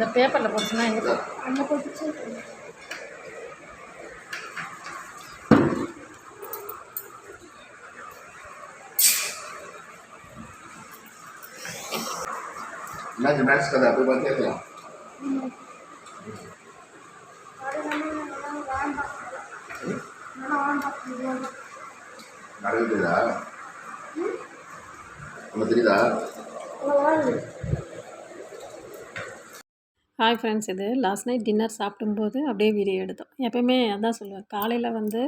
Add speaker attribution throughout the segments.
Speaker 1: இந்த பேப்பரில் போட்டுச்சுன்னா எங்கே
Speaker 2: அங்கே போட்டுச்சு.
Speaker 3: என்னாச்சு மேட்ச் கதை? அப்படி பார்த்து கேட்கலாம்.
Speaker 2: நம்ம
Speaker 3: தெரியுதா?
Speaker 1: ஹாய் ஃப்ரெண்ட்ஸ் இது லாஸ்ட் நைட் டின்னர் சாப்பிடும்போது அப்படியே வீடியோ எடுத்தோம். எப்பயுமே அதான் சொல்லுவேன் காலையில் வந்து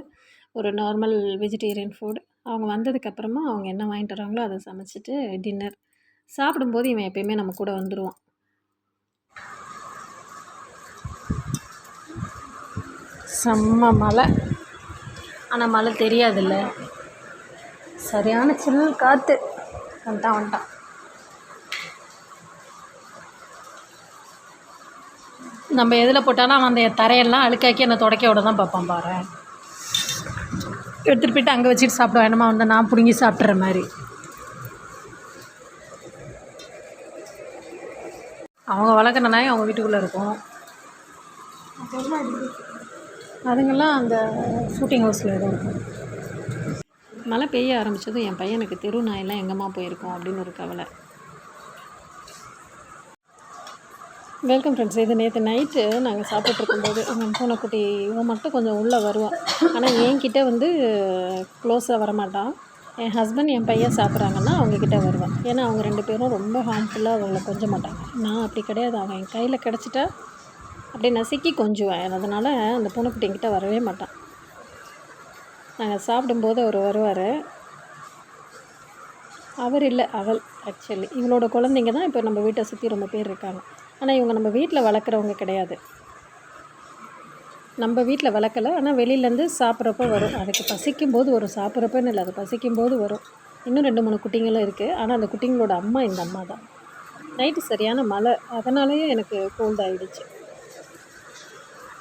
Speaker 1: ஒரு நார்மல் வெஜிடேரியன் ஃபுட் அவங்க வந்ததுக்கப்புறமா அவங்க என்ன வாங்கிட்டு வராங்களோ அதை சமைச்சிட்டு டின்னர் சாப்பிடும்போது இவன் எப்பயுமே நம்ம கூட வந்துடுவான் செம்ம மழை. ஆனால் மழை தெரியாதுல்ல. சரியான சில் காற்று வந்துட்டான் வந்துட்டான் நம்ம எதில் போட்டாலும் அவன் அந்த தரையெல்லாம் அழுக்காக்கி என்னை தொடக்க விட தான் பார்ப்பான் பாரு. எடுத்துகிட்டு போயிட்டு அங்கே வச்சுட்டு சாப்பிட வேணுமா வந்து நான் பிடுங்கி சாப்பிட்ற மாதிரி. அவங்க வளர்க்குற நாய் அவங்க வீட்டுக்குள்ளே இருக்கும். அதுங்கெல்லாம் அந்த ஷூட்டிங் ஹவுஸில் எதுவும் இருக்கும். மழை பெய்ய ஆரம்பித்ததும் என் பையனுக்கு தெரு நாயெல்லாம் எங்கம்மா போயிருக்கோம் அப்படின்னு ஒரு கவலை. வெல்கம் ஃப்ரெண்ட்ஸ் இது நேற்று நைட்டு நாங்கள் சாப்பிட்ருக்கும்போது அவன் பூனைக்குட்டி இவன் மட்டும் கொஞ்சம் உள்ளே வருவான் ஆனால் என்கிட்ட வந்து க்ளோஸாக வரமாட்டான் என் ஹஸ்பண்ட் என் பையன் சாப்பிட்றாங்கன்னா அவங்கக்கிட்ட வருவான் ஏன்னா அவங்க ரெண்டு பேரும் ரொம்ப ஹார்ம்ஃபுல்லாக அவங்கள கொஞ்ச மாட்டாங்க. நான் அப்படி கிடையாது. அவன் என் கையில் கிடச்சிட்டா அப்படியே நசுக்கி கொஞ்சுவேன். அதனால் அந்த பூனைக்குட்டி என்கிட்ட வரவே மாட்டான் நாங்கள் சாப்பிடும்போது அவர் வருவார். அவர் இல்லை அவள் ஆக்சுவலி இவளோட குழந்தைங்க தான் இப்போ நம்ம வீட்டை சுற்றி ரொம்ப பேர் இருக்காங்க. ஆனால் இவங்க நம்ம வீட்டில் வளர்க்குறவங்க கிடையாது. நம்ம வீட்டில் வளர்க்கல ஆனால் வெளியிலேருந்து சாப்பிட்றப்ப வரும். அதுக்கு பசிக்கும் போது வரும். சாப்பிட்றப்பன்னு இல்லை அது பசிக்கும் போது வரும். இன்னும் ரெண்டு மூணு குட்டிங்களும் இருக்குது ஆனால் அந்த குட்டிங்களோட அம்மா இந்த அம்மா தான். நைட்டு சரியான மழை. அதனாலேயே எனக்கு கோல்ட் ஆகிடுச்சு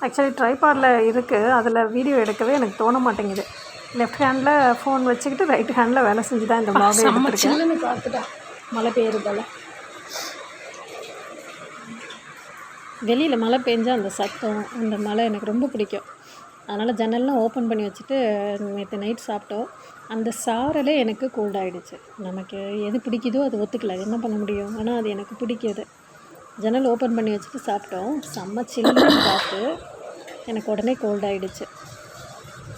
Speaker 1: ஆக்சுவலி ட்ரைபாடில் இருக்குது அதில் வீடியோ எடுக்கவே எனக்கு தோண மாட்டேங்குது. லெஃப்ட் ஹேண்டில் ஃபோன் வச்சுக்கிட்டு ரைட் ஹேண்டில் வேலை செஞ்சு தான் இந்த எடுத்துருக்கேன்.
Speaker 2: பார்த்துட்டா.
Speaker 1: மழை பெய்யுறதால. வெளியில் மழை பெஞ்சால் அந்த சத்தம் அந்த மழை எனக்கு ரொம்ப பிடிக்கும். அதனால் ஜன்னல்லாம் ஓப்பன் பண்ணி வச்சுட்டு நேற்று நைட் சாப்பிட்டோம். அந்த சாரலே எனக்கு கோல்ட் ஆகிடுச்சு நமக்கு எது பிடிக்குதோ அது ஒத்துக்கல. என்ன பண்ண முடியும்? ஆனால் அது எனக்கு பிடிக்கிது. ஜன்னல் ஓப்பன் பண்ணி வச்சுட்டு சாப்பிட்டோம். செம்ம சில்லுன்னு பார்த்து எனக்கு உடனே கோல்ட் ஆகிடுச்சு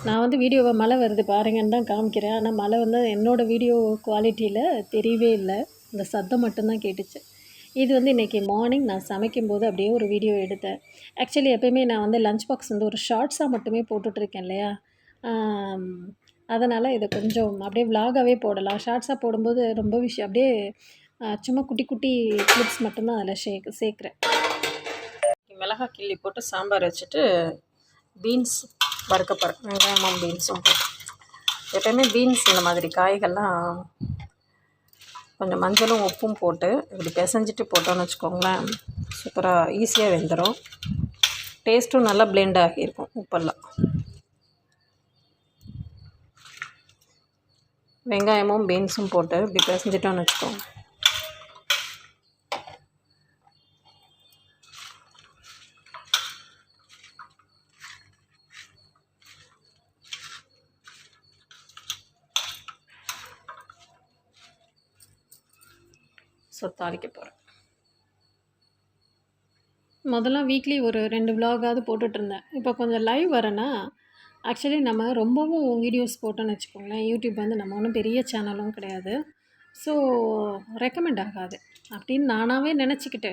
Speaker 1: நான் வந்து வீடியோவை மழை வருது பாருங்கன்னு தான் காமிக்கிறேன். ஆனால் மழை வந்து என்னோடய வீடியோ குவாலிட்டியில் தெரியவே இல்லை. இந்த சத்தம் மட்டும்தான் கேட்டுச்சு. இது வந்து இன்றைக்கி மார்னிங் நான் சமைக்கும்போது அப்படியே ஒரு வீடியோ எடுத்தேன். ஆக்சுவலி எப்போயுமே நான் வந்து லஞ்ச் பாக்ஸ் வந்து ஒரு ஷார்ட்ஸாக மட்டுமே போட்டுட்ருக்கேன் இல்லையா? அதனால் இதை கொஞ்சம் அப்படியே விலாகாகவே போடலாம். ஷார்ட்ஸாக போடும்போது ரொம்ப விஷயம் அப்படியே சும்மா குட்டி குட்டி கிளிப்ஸ் மட்டும்தான் அதில் சேர்க்க சேர்க்குறேன். மிளகாய் கிள்ளி போட்டு சாம்பார் வச்சுட்டு பீன்ஸ் வறுக்க போகிறேன் வெங்காயமும் பீன்ஸும் போட்டு. எப்போயுமே பீன்ஸ் இந்த மாதிரி காய்கள்லாம் கொஞ்சம் மஞ்சளும் உப்பும் போட்டு இப்படி பிசைஞ்சிட்டு போட்டோன்னு வச்சுக்கோங்களேன். சூப்பராக ஈஸியாக வெந்துடும் டேஸ்ட்டும் நல்லா பிளெண்ட் ஆகியிருக்கும் உப்பெல்லாம். வெங்காயமும் பீன்ஸும் போட்டு இப்படி பிசைஞ்சிட்டோன்னு வச்சுக்கோங்க. ஸோ தாளிக்க போகிறேன் முதல்ல வீக்லி ஒரு ரெண்டு விலாகாவது போட்டுட்ருந்தேன். இப்போ கொஞ்சம் லைவ் வரேன்னா ஆக்சுவலி நம்ம ரொம்பவும் வீடியோஸ் போட்டோன்னு வச்சுக்கோங்களேன். யூடியூப் வந்து நம்ம ஒன்றும் பெரிய சேனலும் கிடையாது. ஸோ ரெக்கமெண்ட் ஆகாது. அப்படின்னு நானாகவே நினச்சிக்கிட்டு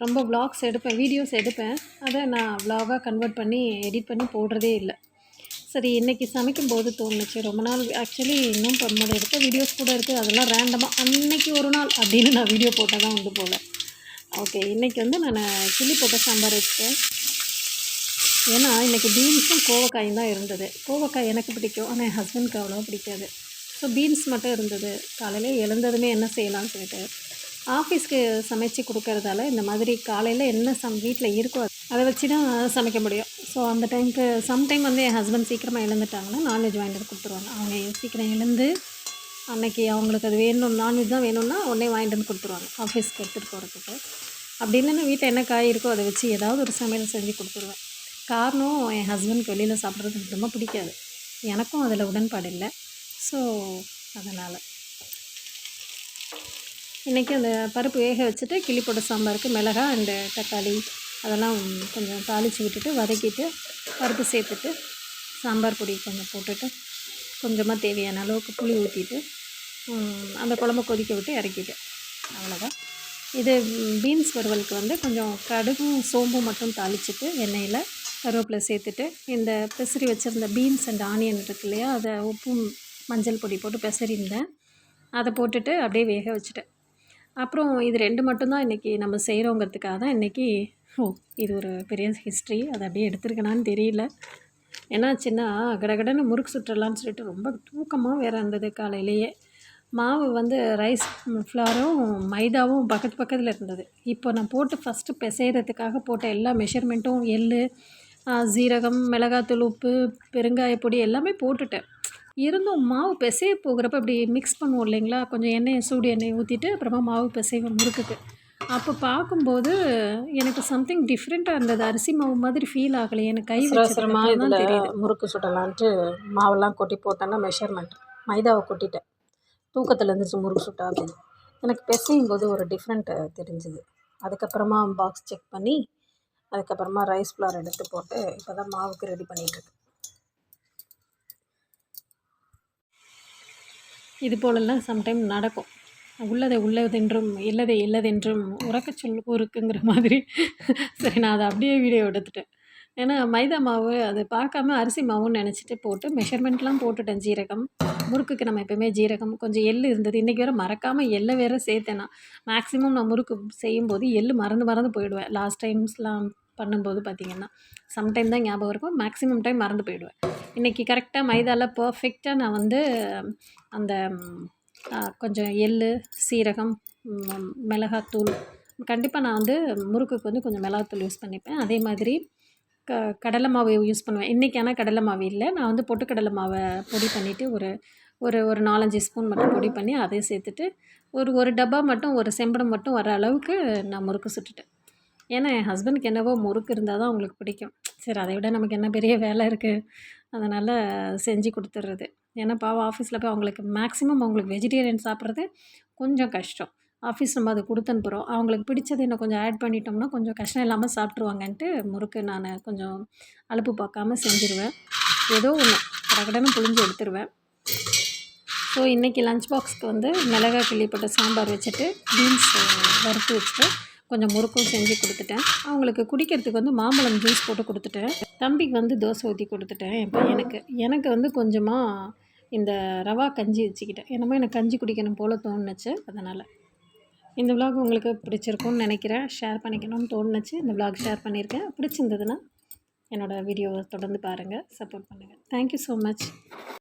Speaker 1: ரொம்ப vlogs எடுப்பேன் வீடியோஸ் எடுப்பேன். அதை நான் vlog-ஆ கன்வெர்ட் பண்ணி எடிட் பண்ணி போடுறதே இல்லை. சரி இன்றைக்கி சமைக்கும்போது தோணுச்சு. ரொம்ப நாள் ஆக்சுவலி இன்னும் நம்ம எடுத்த வீடியோஸ் கூட இருக்குது அதெல்லாம் ரேண்டமாக அன்னைக்கு ஒரு நாள் அப்படின்னு நான் வீடியோ போட்டால் தான் உண்டு போல். ஓகே இன்றைக்கி வந்து நான் கிளி போட்ட சாம்பார் வச்சுட்டேன். ஏன்னா இன்றைக்கி பீன்ஸும் கோவக்காயும் தான் இருந்தது. கோவக்காய் எனக்கு பிடிக்கும். ஆனால் என் ஹஸ்பண்ட்க்கு அவ்வளோவா பிடிக்காது. ஸோ பீன்ஸ் மட்டும் இருந்தது. காலையில் எழுந்ததுமே என்ன செய்யலாம்னு சொல்லிட்டு ஆஃபீஸ்க்கு சமைச்சு கொடுக்கறதால இந்த மாதிரி காலையில் என்ன சம் வீட்டில் இருக்கோ அதை வச்சு தான் சமைக்க முடியும். ஸோ அந்த டைமுக்கு சம்டைம் வந்து என் ஹஸ்பண்ட் சீக்கிரமாக எழுந்துட்டாங்கன்னா நான்வெஜ் வாங்கிட்டு வந்து கொடுத்துருவாங்க. அவங்க சீக்கிரம் எழுந்து அன்னைக்கு அவங்களுக்கு அது வேணும் நான்வெஜ் தான் வேணும்னா உடனே வாங்கிட்டு வந்து கொடுத்துருவாங்க. ஆஃபீஸ்க்கு எடுத்துகிட்டு போகிறதுக்கு அப்படி இல்லைன்னா வீட்டில் என்ன காய் இருக்கோ அதை வச்சு ஏதாவது ஒரு சமையல் செஞ்சு கொடுத்துருவேன். காரணம் என் ஹஸ்பண்ட்க்கு வெளியில் சாப்பிட்றது சுத்தமாக பிடிக்காது. எனக்கும் அதில் உடன்பாடு இல்லை. ஸோ அதனால். இன்றைக்கி அந்த பருப்பு வேக வச்சுட்டு கிளி போட்ட சாம்பாருக்கு மிளகா அண்டு தக்காளி அதெல்லாம் கொஞ்சம் தாளித்து விட்டுட்டு வதக்கிட்டு பருப்பு சேர்த்துட்டு சாம்பார் பொடி கொஞ்சம் போட்டுட்டு கொஞ்சமாக தேவையான அளவுக்கு புளி ஊற்றிட்டு அந்த குழம்ப கொதிக்க விட்டு இறக்கிட்டேன் அவ்வளோதான் இது பீன்ஸ் வறுவலுக்கு வந்து கொஞ்சம் கடுகும் சோம்பும் மட்டும் தாளிச்சிட்டு எண்ணெயில் கருவேப்பிலை சேர்த்துட்டு இந்த பெசரி வச்சுருந்த பீன்ஸ் அண்ட் ஆனியன் இருக்கு இல்லையா அதை உப்பும் மஞ்சள் பொடி போட்டு பெசரியிருந்தேன் அதை போட்டுட்டு அப்படியே வேக வச்சுட்டேன். அப்புறம் இது ரெண்டு மட்டும்தான் இன்றைக்கி நம்ம செய்கிறோங்கிறதுக்காக தான் இன்றைக்கி ஓ இது ஒரு பெரிய ஹிஸ்ட்ரி அதை அப்படியே எடுத்துருக்கணான்னு தெரியல. என்னாச்சுன்னா கடகடன்னு முறுக்கு சுற்றலான்னு சொல்லிட்டு ரொம்ப தூக்கமாக வேறு இருந்தது காலையிலேயே. மாவு வந்து ரைஸ் ஃப்ளாரும் மைதாவும் பக்கத்து பக்கத்தில் இருந்தது. இப்போ நான் போட்டு ஃபஸ்ட்டு பிசைகிறதுக்காக போட்ட எல்லா மெஷர்மெண்ட்டும் எள் சீரகம் மிளகாத்தூள் உப்பு பெருங்காய பொடி எல்லாமே போட்டுட்டேன். இருந்தும் மாவு பிசைய போகிறப்ப அப்படி மிக்ஸ் பண்ணுவோம் இல்லைங்களா? கொஞ்சம் எண்ணெயை சூடு எண்ணெயை ஊற்றிட்டு அப்புறமா மாவு பிசைவேன் முறுக்குக்கு. அப்போ பார்க்கும்போது எனக்கு சம்திங் டிஃப்ரெண்ட்டாக இருந்தது. அரிசி மாவு மாதிரி ஃபீல் ஆகலை. எனக்கு கை தான்
Speaker 4: இதில் முறுக்கு சுடலான்ட்டு மாவெல்லாம் கொட்டி போட்டேன்னா மெஷர்மெண்ட் மைதாவை கொட்டிட்டேன். தூக்கத்தில் இருந்துச்சு முறுக்கு சுட்டா அப்படின்னு. எனக்கு பிசையும் போது ஒரு டிஃப்ரெண்ட்டு தெரிஞ்சுது. அதுக்கப்புறமா பாக்ஸ் செக் பண்ணி அதுக்கப்புறமா ரைஸ் ஃப்ளார் எடுத்து போட்டு இப்போ தான் மாவுக்கு ரெடி பண்ணிகிட்ருக்கேன்
Speaker 1: இது போலெல்லாம் சம்டைம் நடக்கும். உள்ளதை உள்ளதென்றும் இல்லதை இல்லதென்றும் உறக்கச் சொல் ஊருக்குங்கிற மாதிரி. சரி நான் அதை அப்படியே வீடியோ எடுத்துட்டேன். ஏன்னா மைதா மாவு அது பார்க்காம அரிசி மாவுன்னு நினச்சிட்டு போட்டு மெஷர்மெண்ட்லாம் போட்டுட்டேன் ஜீரகம். முறுக்குக்கு நம்ம எப்போயுமே ஜீரகம் கொஞ்சம் எள் இருந்தது. இன்றைக்கி வேறு மறக்காமல் எள்ளை வேறு சேர்த்தேன் நான். மேக்ஸிமம் நான் முறுக்கு செய்யும்போது எள் மறந்து மறந்து போயிடுவேன். லாஸ்ட் டைம்ஸ்லாம் பண்ணும்போது பார்த்திங்கன்னா சம்டைம் தான் ஞாபகம் இருக்கும். மேக்ஸிமம் டைம் மறந்து போயிடுவேன். இன்றைக்கி கரெக்டாக மைதாவில் பர்ஃபெக்டாக நான் வந்து அந்த கொஞ்சம் எள் சீரகம் மிளகாத்தூள் கண்டிப்பாக நான் வந்து முறுக்குக்கு வந்து கொஞ்சம் மிளகாத்தூள் யூஸ் பண்ணிப்பேன். அதே மாதிரி க கடலை மாவு யூஸ் பண்ணுவேன். இன்றைக்கி ஆனால் கடலை மாவு இல்லை. நான் வந்து பொட்டுக்கடலை மாவை பொடி பண்ணிவிட்டு ஒரு ஒரு ஒரு நாலஞ்சு ஸ்பூன் மட்டும் பொடி பண்ணி அதையும் சேர்த்துட்டு ஒரு ஒரு டப்பா மட்டும் ஒரு செம்படம் மட்டும் வர அளவுக்கு நான் முறுக்கு சுட்டுட்டேன். ஏன்னா என் ஹஸ்பண்டுக்கு என்னவோ முறுக்கு இருந்தால் தான் அவங்களுக்கு பிடிக்கும். சரி அதை விட நமக்கு என்ன பெரிய வேலை இருக்குது அதனால் செஞ்சு கொடுத்துட்றது ஏன்னா பாவம் ஆஃபீஸில் போய் அவங்களுக்கு மேக்ஸிமம் அவங்களுக்கு வெஜிடேரியன் சாப்பிட்றது கொஞ்சம் கஷ்டம். ஆஃபீஸ் நம்ம அதை கொடுத்து அனுப்புகிறோம் அவங்களுக்கு பிடிச்சது இன்னும் கொஞ்சம் ஆட் பண்ணிட்டோம்னா கொஞ்சம் கஷ்டம் இல்லாமல் சாப்பிட்ருவாங்கன்ட்டு முறுக்கு நான் கொஞ்சம் அலுப்பு பார்க்காம செஞ்சுருவேன். ஏதோ ஒன்று கடகடன்னு புழிஞ்சு எடுத்துருவேன். ஸோ இன்றைக்கி லஞ்ச் பாக்ஸ்க்கு வந்து மிளகா கிள்ளிப்பட்ட சாம்பார் வச்சுட்டு பீன்ஸ் வறுத்து வச்சுட்டு கொஞ்சம் முறுக்கும் செஞ்சு கொடுத்துட்டேன். அவங்களுக்கு குடிக்கிறதுக்கு வந்து மாம்பழம் ஜூஸ் போட்டு கொடுத்துட்டேன். தம்பிக்கு வந்து தோசை ஊற்றி கொடுத்துட்டேன். என் பையனுக்கு எனக்கு வந்து கொஞ்சமாக இந்த ரவா கஞ்சி வச்சுக்கிட்டேன். என்னமோ எனக்கு கஞ்சி குடிக்கணும் போல் தோணுச்சு அதனால். இந்த விலாக் உங்களுக்கு பிடிச்சிருக்கும்னு நினைக்கிறேன். ஷேர் பண்ணிக்கணும்னு தோணுச்சு. இந்த விலாக் ஷேர் பண்ணியிருக்கேன். பிடிச்சிருந்ததுன்னா என்னோடய வீடியோவை தொடர்ந்து பாருங்கள் சப்போர்ட் பண்ணுங்கள் தேங்க்யூ ஸோ மச்